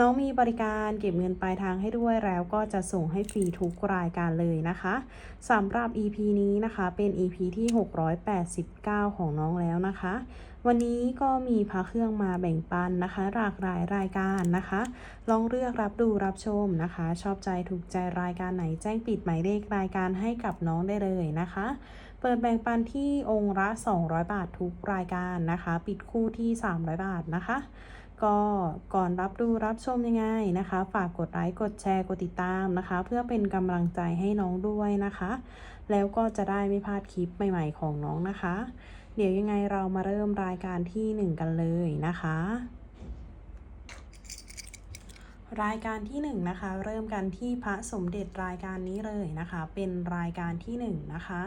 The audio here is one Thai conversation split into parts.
น้องมีบริการเก็บเงินปลายทางให้ด้วยแล้วก็จะส่งให้ฟรีทุกรายการเลยนะคะสำหรับ EP นี้นะคะเป็น EP ที่ 689 ของน้องแล้วนะคะ วันนี้ก็มีพระเครื่องมาแบ่งปันนะคะ หลากหลายรายการนะคะ ลองเลือกรับดูรับชมนะคะ ชอบใจถูกใจรายการไหนแจ้งปิดหมายเลขรายการให้กับน้องได้เลยนะคะ เปิดแบ่งปันที่องค์ละ 200 บาททุกรายการนะคะ ปิดคู่ที่ 300 บาทนะคะ ก็ก่อนรับดูรับชมยังไงนะคะ ฝากกดไลค์กดแชร์กดติดตามนะคะ เพื่อเป็นกำลังใจให้น้องด้วยนะคะ แล้วก็จะได้ไม่พลาดคลิปใหม่ ๆ ของน้องนะคะ เดี๋ยวยังไงเรามาเริ่มรายการที่ 1 กันเลยนะคะ รายการที่ 1 นะคะ เริ่มกันที่พระสมเด็จรายการนี้เลยนะคะ เป็นรายการที่ 1 นะคะ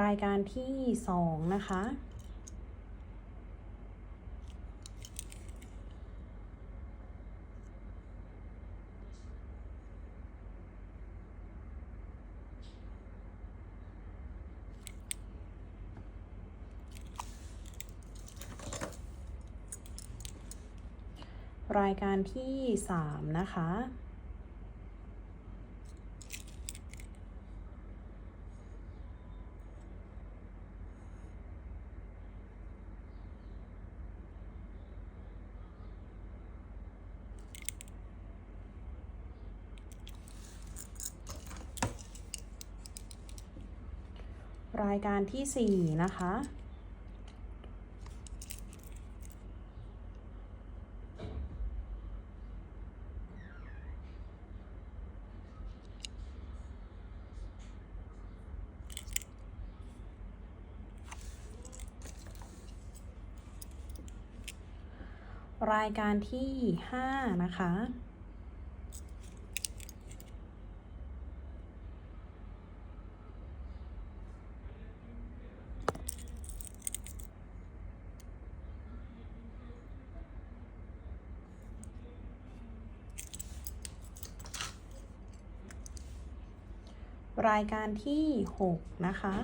รายการที่2นะคะ รายการที่3นะคะ รายการที่ 4 นะคะ รายการที่ 5 นะคะ รายการที่ 6 นะคะ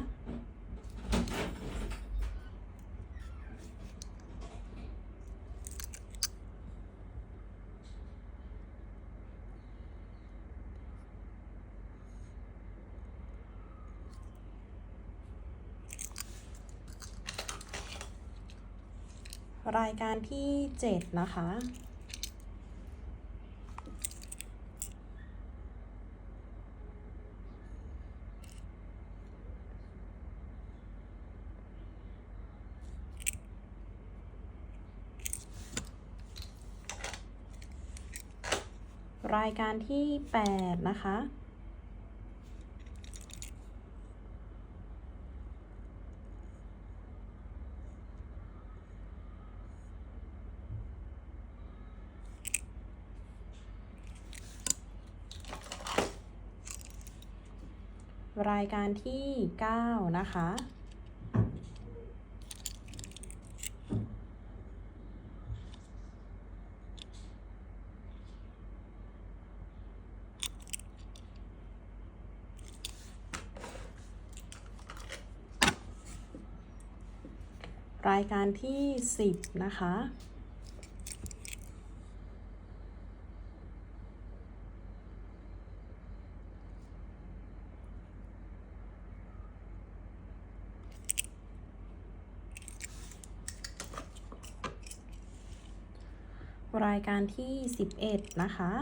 รายการที่ 7 นะคะ รายการที่ 8 นะคะ รายการที่ 9 นะคะ รายการที่ 10 นะคะ รายการที่ 11 นะคะ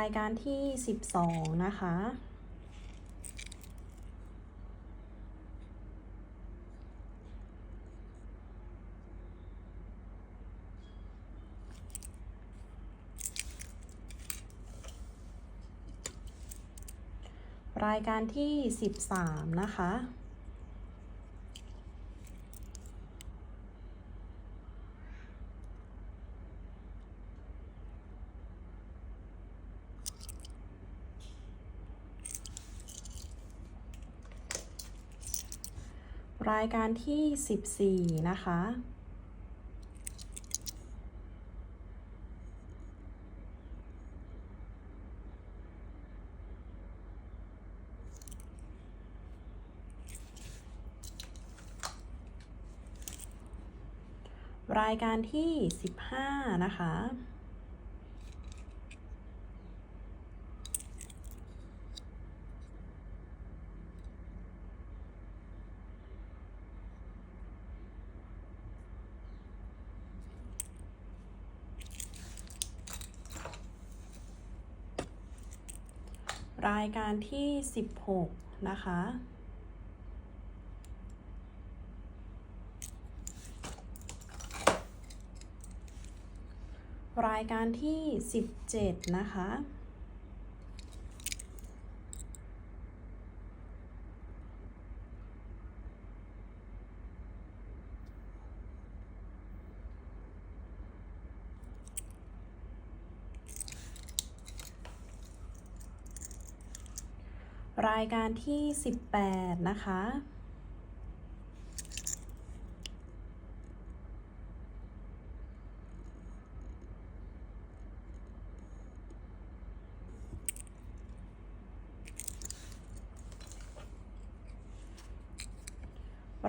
รายการที่ 12 นะคะ รายการที่ 13 นะคะ รายการที่ 14 นะคะ รายการที่ 15 นะคะายการที่ 16 นะคะ รายการที่ 17 นะคะ รายการที่ 18 นะคะ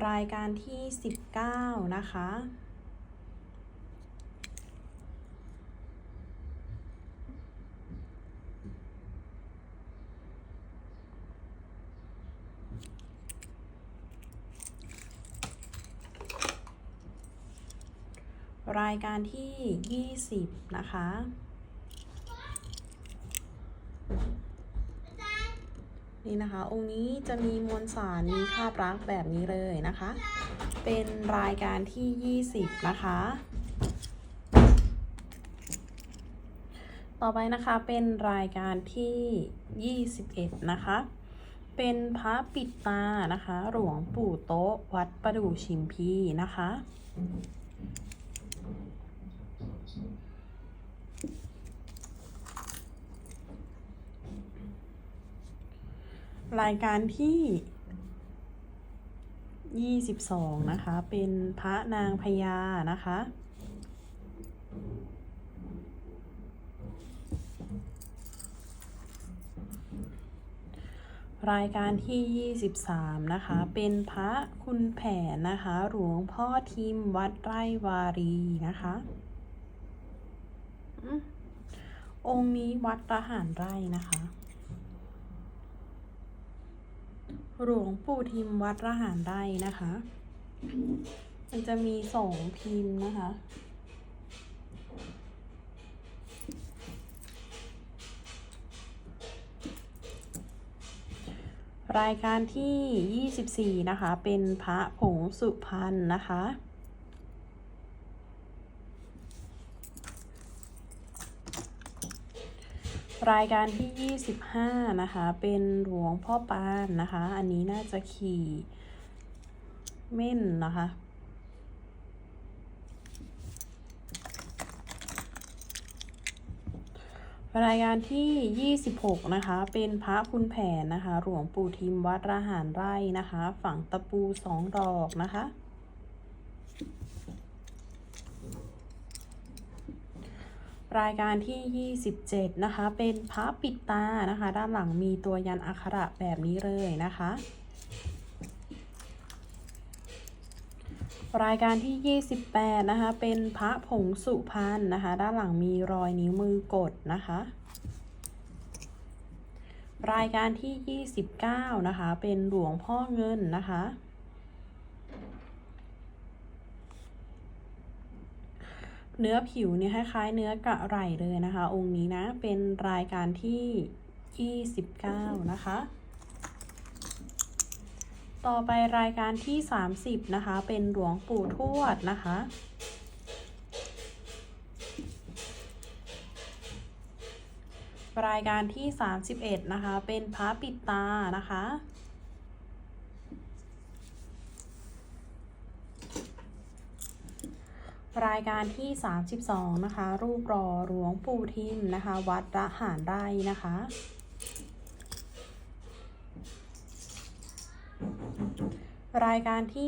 รายการที่ 19 นะคะ รายการที่ 20 นะคะ นี่นะคะ องค์นี้จะมีมวลสารมีภาพรักแบบนี้เลยนะคะ เป็นรายการที่ 20 นะคะ ต่อไปนะคะเป็นรายการที่ 21 นะคะเป็นพระปิดตานะคะ หลวงปู่โต๊ะวัดประดู่ชิมพีนะคะ รายการที่22นะคะ เป็นพระนางพญานะคะ รายการที่23นะคะ เป็นพระคุณแผนนะคะ หลวงพ่อทิมวัดไร่วารีนะคะ องค์นี้วัดระหารไร่นะคะ หลวงปู่ทิมวัดระหารไร่นะคะมันจะมีสองพิมพ์นะคะรายการที่ 24 นะคะ เป็นพระผงสุพรรณนะคะ รายการที่ 25 นะคะ เป็นหลวงพ่อปานนะคะ อันนี้น่าจะขี่เม่นนะคะ รายการที่ 26 นะคะ เป็นพระคุณแผนนะคะ หลวงปู่ทิมวัดระหารไร่นะคะ ฝังตะปูสองดอกนะคะ รายการที่ 27 นะคะ เป็นพระปิดตานะคะ ด้านหลังมีตัวยันอักขระแบบนี้เลยนะคะ รายการที่ 28 นะคะ เป็นพระผงสุพรรณนะคะ ด้านหลังมีรอยนิ้วมือกดนะคะ รายการที่ 29 นะคะ เป็นหลวงพ่อเงินนะคะ เนื้อผิวเนี่ยคล้ายๆเนื้อกระไหล่เลยนะคะ องค์นี้นะเป็นรายการที่ 29 นะคะ ต่อไปรายการที่ 30 นะคะ เป็นหลวงปู่ทวดนะคะรายการที่ 31 นะคะ เป็นพระปิดตานะคะ รายการที่ 32 นะคะ รูปรอหลวงปู่ทิมนะคะ วัดระหารไร่นะคะ รายการที่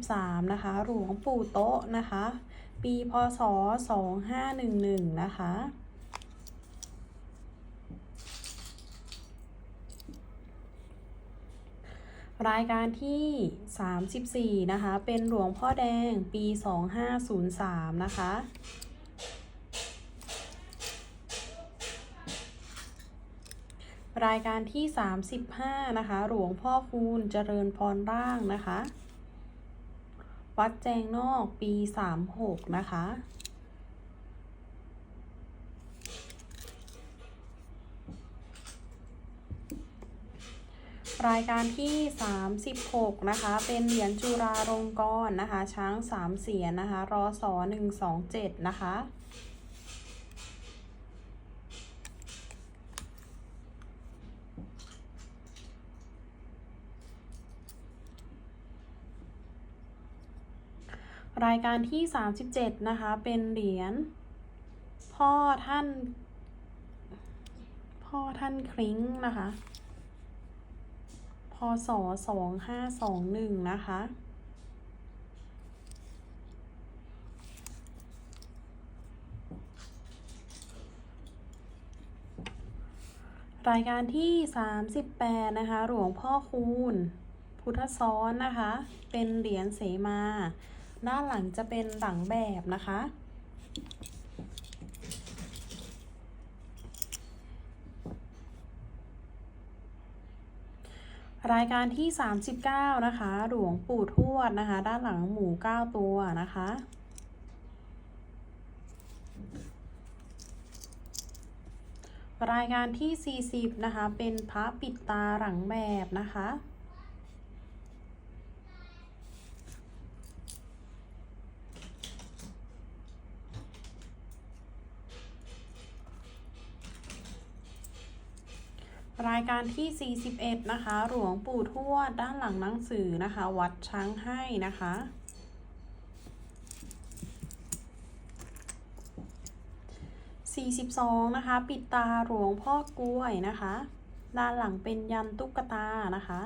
33 นะคะ หลวงปู่โต๊ะนะคะ ปีพศ 2511 นะคะ รายการที่ 34 นะคะ เป็นหลวงพ่อแดงปี 2503 นะคะ รายการที่ 35 นะคะ หลวงพ่อคูณเจริญพรร่างนะคะ วัดแจงนอกปี 36 นะคะ รายการที่ 36 นะคะ เป็นเหรียญจุฬาลงกรณ์นะคะ ช้างสามเสียนนะคะ รอสอ127 นะคะ รายการที่ 37 นะคะ เป็นเหรียญพ่อท่าน พ่อท่านคริ้งนะคะ ศ 2521 นะคะ รายการที่ 38 นะคะ หลวงพ่อคูณ พุทธซ้อนนะคะ เป็นเหรียญเสมา ด้านหลังจะเป็นหลังแบบนะคะ รายการที่ 39 นะคะ หลวงปู่ทวดนะคะ ด้านหลังหมู 9 ตัวนะคะ รายการที่ 40 นะคะ เป็นพระปิดตาหลังแบบนะคะ รายการที่ 41 นะคะ หลวงปู่ทวดด้านหลังหนังสือนะคะ วัดช้างให้นะคะ 42 นะคะ ปิดตาหลวงพ่อกล้วยนะคะ ด้านหลังเป็นยันตุ๊กตานะคะ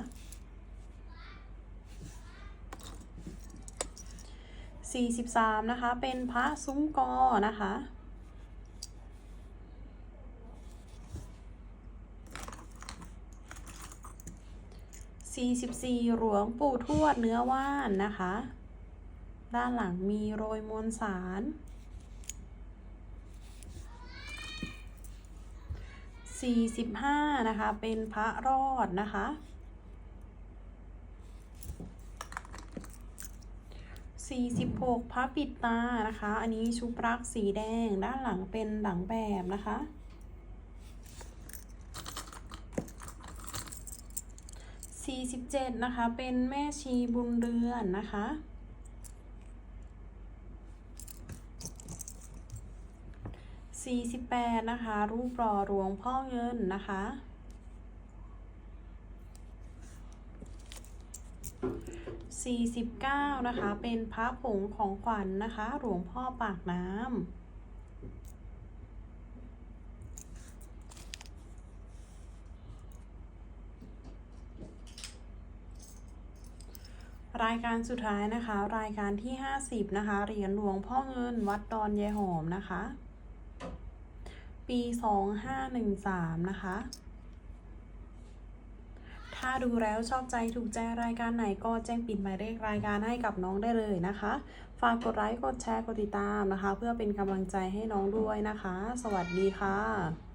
43 นะคะ เป็นพระซุ้มกอนะคะ 44 หลวงปู่ทวดเนื้อว่านนะคะ ด้านหลังมีโรยมวลสาร 45 นะคะ เป็นพระรอดนะคะ 46 พระปิดตานะคะ อันนี้ชุบรักสีแดง ด้านหลังเป็นหลังแบบนะคะ 47 นะคะ เป็นแม่ชีบุญเรือนนะคะ 48 นะคะ รูปหล่อหลวงพ่อเงินนะคะ 49 นะคะ เป็นพระผงของขวัญนนะคะ หลวงพ่อปากน้ำ รายการสุดท้ายนะคะ รายการที่ 50 นะคะ เหรียญหลวงพ่อเงินวัดดอนยายหอมนะคะ ปี 2513 นะคะ ถ้าดูแล้วชอบใจถูกใจรายการไหนก็แจ้งปิดหมายเลขรายการให้กับน้องได้เลยนะคะ ฝากกดไลค์ กดแชร์ กดติดตามนะคะ เพื่อเป็นกำลังใจให้น้องด้วยนะคะ สวัสดีค่ะ